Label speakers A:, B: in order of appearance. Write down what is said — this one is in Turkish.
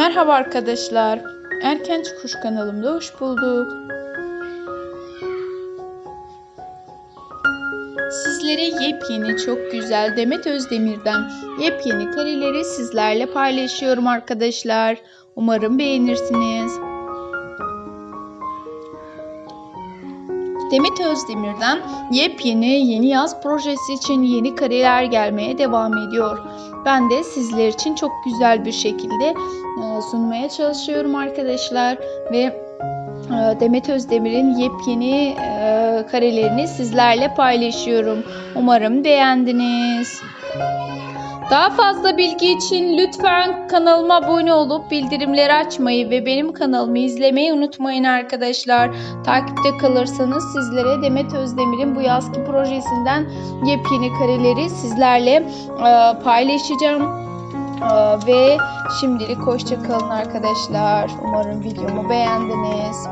A: Merhaba arkadaşlar. Erken Çıkış kanalımda hoş bulduk. Sizlere yepyeni çok güzel Demet Özdemir'den yepyeni kareleri sizlerle paylaşıyorum arkadaşlar. Umarım beğenirsiniz. Demet Özdemir'den yepyeni yeni yaz projesi için yeni kareler gelmeye devam ediyor. Ben de sizler için çok güzel bir şekilde e, sunmaya çalışıyorum arkadaşlar ve e, Demet Özdemir'in yepyeni e, karelerini sizlerle paylaşıyorum. Umarım beğendiniz. Daha fazla bilgi için lütfen kanalıma abone olup bildirimleri açmayı ve benim kanalımı izlemeyi unutmayın arkadaşlar. Takipte kalırsanız sizlere Demet Özdemir'in bu yazki projesinden yepyeni kareleri sizlerle e, paylaşacağım. E, ve şimdilik hoşça kalın arkadaşlar. Umarım videomu beğendiniz.